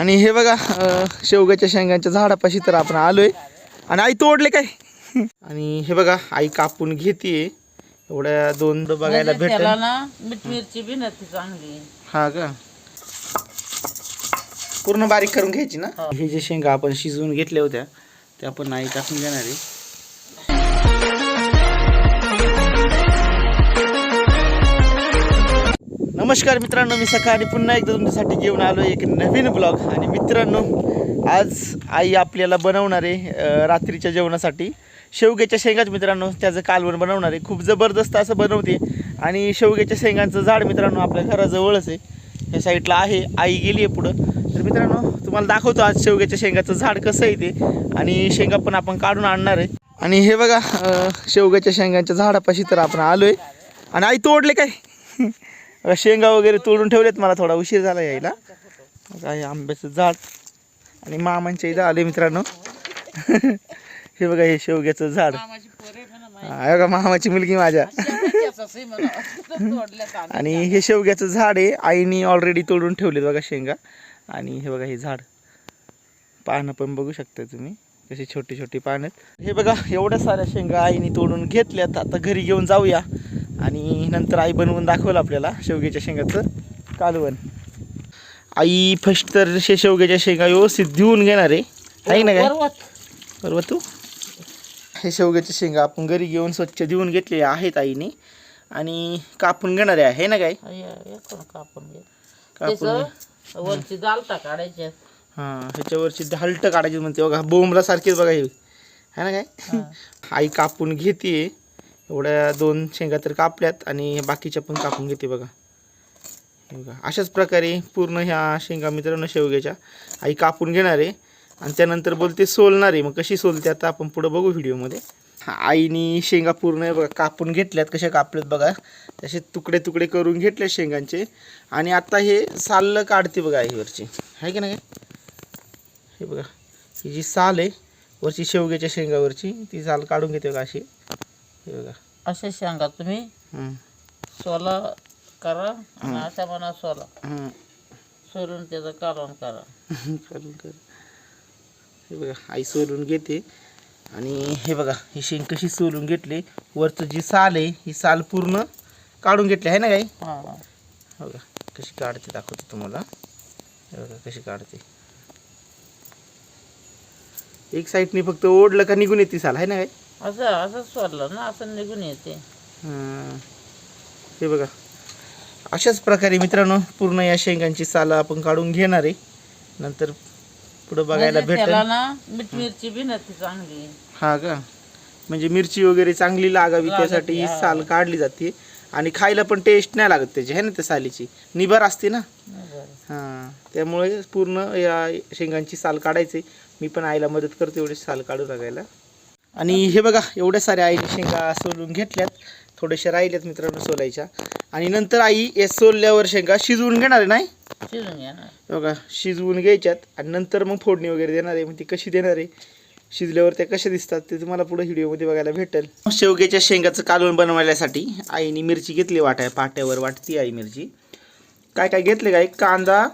आणि हे बघा शेवग्याच्या शेंगांच्या झाडापाशी तर आपण आलोय. आणि आई तोडले काय? आणि हे बघा आई कापून घेते एवढ्या दोन बघायला म्हणजे भेटेल त्याला ना मीठ मिरची बी नसते चांगली. हा का? पूर्ण बारीक करून घ्यायची ना? हो. हे जे शेंगा आपण शिजवून घेतल्या होत्या त्या आपण आई टाकून घेणार आहे. नमस्कार मित्रांनो मी सकाळी पुन्हा एकदा तुमच्यासाठी घेऊन आलो एक नवीन ब्लॉग आणि मित्रांनो आज आई आपल्याला बनवणार आहे रात्रीच्या जेवणासाठी. शेवग्याच्या शेंगाच मित्रांनो त्याचं कालवण बनवणार आहे. खूप जबरदस्त असं बनवते. आणि शेवग्याच्या शेंगांचं झाड मित्रांनो आपल्या घराजवळच आहे. या साईडला आहे आई गेली आहे पुढं. तर मित्रांनो तुम्हाला दाखवतो आज शेवग्याच्या शेंगाचं झाड कसं आहे ते. आणि शेंगा पण आपण काढून आणणार आहे. आणि हे बघा शेवग्याच्या शेंगांच्या झाडापाशी तर आपण आलो आहे आणि आई तोडले काय? शेंगा वगैरे तोडून ठेवलेत मला थोडा उशीर झाला यायला. काय आंब्याचं झाड आणि मामांच्या इथं आले मित्रांनो. हे बघा हे शेवग्याचं झाड. मामाची हे बघा मामाची मुलगी माझ्या. आणि हे शेवग्याचं झाड आहे. आईने ऑलरेडी तोडून ठेवलेत बघा शेंगा. आणि हे बघा हे झाड. पानं पण बघू शकता तुम्ही. कशी छोटी छोटी पानं हे बघा एवढ्या साऱ्या शेंगा आईने तोडून घेतल्यात. आता घरी घेऊन जाऊया. आणि नंतर आई बनवून दाखवलं आपल्याला शेवग्याच्या शेंगाचं. कालवण. आई फर्स्ट तर शे शेवग्याच्या शेंगा व्यवस्थित धुवून घेणार आहे. आहे ना काय. बरोबर तू? हे शेवग्याच्या शेंगा आपण घरी घेऊन स्वच्छ धुवून घेतले आहेत आईने. आणि कापून घेणार आहे है ना काय? कापून घे? कापून वरची दालटा काढायची. हां ह्याच्यावरची हलट काढायची म्हणते. बघा बोंबला सारखीच बघा हे. है ना काय? आई कापून घेते एवढ्या दोन शेंगा तर कापल्यात आणि बाकीच्या पण कापून घेते बघा. बघा अशाच प्रकारे पूर्ण ह्या शेंगा मित्रांनो शेवग्याच्या. आई कापून घेणार आहे आणि त्यानंतर बोलते सोलणार आहे. मग कशी सोलते आता आपण पुढं बघू व्हिडिओमध्ये. आईनी शेंगा पूर्ण बघा कापून घेतल्यात कशा कापल्यात बघा. तसे तुकडे तुकडे करून घेतले शेंगांचे. आणि आता हे साल काढते बघा आई वरची. आहे की नाही? हे बघा ही जी साल आहे वरची शेवग्याच्या शेंगावरची ती साल काढून घेते बघा अशी. अशा शेंगा तुम्ही. सोला करा आणि अशा म्हणा सोला. सोलून त्याचं कालवण करा. काढून कर. हे बघा आई सोलून घेते. आणि हे बघा ही शेंग कशी सोलून घेतली. वरचं जी साल आहे ही साल पूर्ण काढून घेतली आहे ना काही? बघा कशी काढते दाखवतो तुम्हाला. हे बघा कशी काढते. एक साईडने फक्त ओढलं का निघून येते साल आहे ना काय असं असं सोडलं ना असं निघून येते. हां. हे बघा. अशाच प्रकारे मित्रांनो पूर्ण या शेंगांची सालं आपण काढून घेणार आहे. नंतर पुढं बघायला म्हणजे भेटेल. त्याला ना मीठ मिरची बी नसते चांगली. हा का? म्हणजे मिरची वगैरे चांगली लागावी त्यासाठी ही हा. साल काढली जाते. आणि खायला पण टेस्ट नाही लागत त्याची आहे ना त्या सालीची? निभार असते ना. हां. त्यामुळे पूर्ण या शेंगांची साल काढायची. मी पण आईला मदत करते एवढी साल काढू लागायला आणि हे बघा एवढ्या साऱ्या आईने शेंगा सोलून घेतल्यात. थोड्याशा राहिल्यात मित्रांनो सोलायच्या. आणि नंतर आई या सोलल्यावर शेंगा शिजवून घेणार आहे नाही? शिजून घ्या ना हे बघा शिजवून घ्यायच्यात. आणि नंतर मग फोडणी वगैरे देणार आहे. मग ती कशी देणार आहे? शिजल्यावर त्या कशा दिसतात ते तुम्हाला पुढे व्हिडिओमध्ये बघायला भेटेल. शेवग्याच्या शेंगाचं कालवण बनवण्यासाठी आईने मिरची घेतली वाटाय पाट्यावर वाटती आई मिरची. काय काय घेतले काय कांदा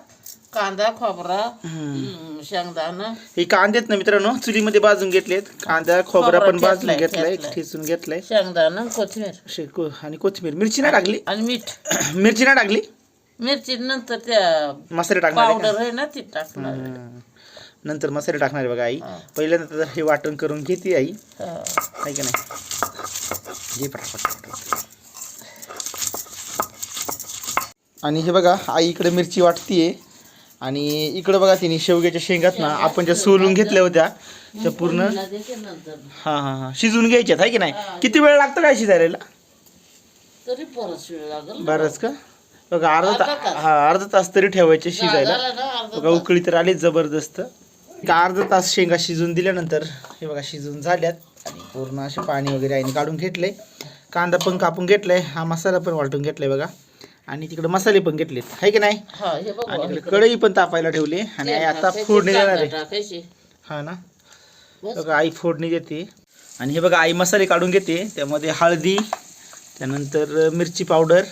कांदा खोबरा शेंगदाणा. हे कांदेत ना मित्रांनो चुलीमध्ये भाजून घेतलेत. कांदा खोबरा पण भाजून घेतलाय. ठेचून घेतलाय. शेंगदाणा कोथिंबीर. आणि कोथिंबीर. मिरची नाही टाकली? आणि मीठ. मिरची नाही टाकली? मिरची नंतर त्या मसाले टाकणार? पावडर आहे ना ती टाकणार. नंतर मसाले टाकणार आहे बघा आई. पहिल्यांदा हे वाटण करून घेते आई. आहे का नाही? पटापट. आणि हे बघा आई इकडे मिरची वाटतीये. आणि इकडे बघा तिने शेवग्याच्या शेंगात ना आपण ज्या सोलून घेतल्या होत्या त्या पूर्ण हा हा हा. शिजवून घ्यायच्यात आहे की नाही? किती वेळ लागतो काय शिजायला? तरी परत वेळ लागेल बरंच का? बघा अर्धा तास. हा अर्धा तास तरी ठेवायचे शिजायला. बघा उकळी तर आलीच जबरदस्त. का अर्धा तास शेंगा शिजून दिल्यानंतर हे बघा शिजून झाल्यात. आणि पूर्ण असे पाणी वगैरे आईने काढून घेतले. कांदा पण कापून घेतलाय. हा मसाला पण वाटून घेतलाय बघा. आणि तिकडे मसाले पण घेतलेत. आहे की नाही? हा हे बघ आणि इकडे कढई पण तापायला ठेवली आणि आई आता फोडणी देणार आहे. टाकायची हा ना? बस. बघा आई फोडणी देते. आणि हे बघा आई मसाले काढून घेते. त्यामध्ये हळदी त्यानंतर मिरची पावडर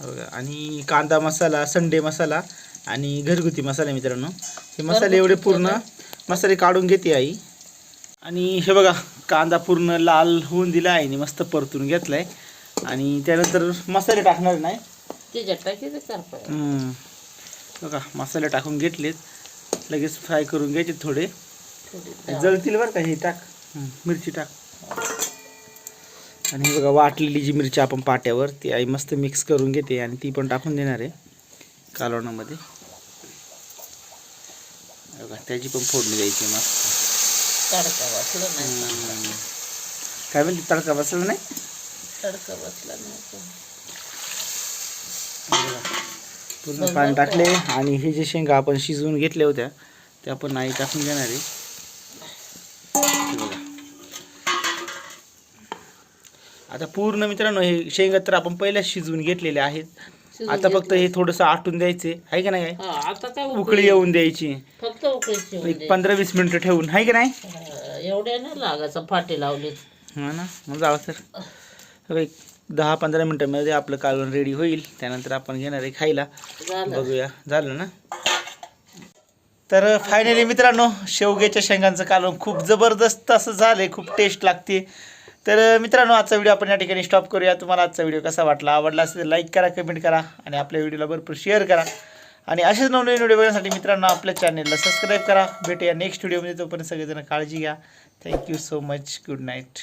बघा आणि कांदा मसाला संडे मसाला आणि घरगुती मसाले मित्रांनो. हे मसाले एवढे पूर्ण मसाले काढून घेते आई. आणि हे बघा कांदा पूर्ण लाल होऊन दिला आहे आणि मस्त परतून घेतलाय. आणि त्यानंतर मसाले टाकणार नाही. हम्म. बघा मसाले टाकून घेतलेत. लगेच फ्राय करून घ्यायचे थोडे. जळतील बरं का हे टाक. मिरची टाक. आणि हे बघा वाटलेली जी मिरची आपण पाट्यावर ती आई मस्त मिक्स करून घेते आणि ती पण टाकून देणार आहे कालवणामध्ये. हे बघा त्याची पण फोडणी द्यायची मस्त. काय म्हणते तडका बसला नाही? तडका बसला नाही. पूर्ण पाणी टाकले आणि हे जे शेंगा आपण शिजवून घेतल्या होत्या त्या पण आई टाकून देणार आहे. आता पूर्ण मित्रांनो हे शेंगा तर आपण पहिल्याच शिजवून घेतलेले आहेत. आता फक्त हे थोडंसं आटून द्यायचे. आहे का नाही? हा, उकळी येऊन द्यायची. फक्त एक. पंधरा वीस मिनिटं ठेवून. आहे का नाही? एवढ्या नाही लागायचं फाटे लावले हा ना मग जावं तर. एक दहा पंधरा मिनटामध्ये आपलं कालवण रेडी होईल. त्यानंतर आपण घेणार आहे खायला. झालं. बघूया. झालं ना? तर फायनली मित्रांनो शेवग्याच्या शेंगांचं कालवण खूप जबरदस्त असं झालंय. खूप टेस्ट लागते. तर मित्रांनो आजचा व्हिडिओ आपण या ठिकाणी स्टॉप करूया. तुम्हाला आजचा व्हिडिओ कसा वाटला? आवडला असेल तर लाईक करा कमेंट करा आणि आपल्या व्हिडिओला भरपूर शेअर करा. आणि असेच नवनवीन व्हिडिओ बघण्यासाठी मित्रांनो आपल्या चॅनेलला सबस्क्राईब करा. भेटूया नेक्स्ट व्हिडिओमध्ये तोपर्यंत सगळेजण काळजी घ्या. Thank you so much good night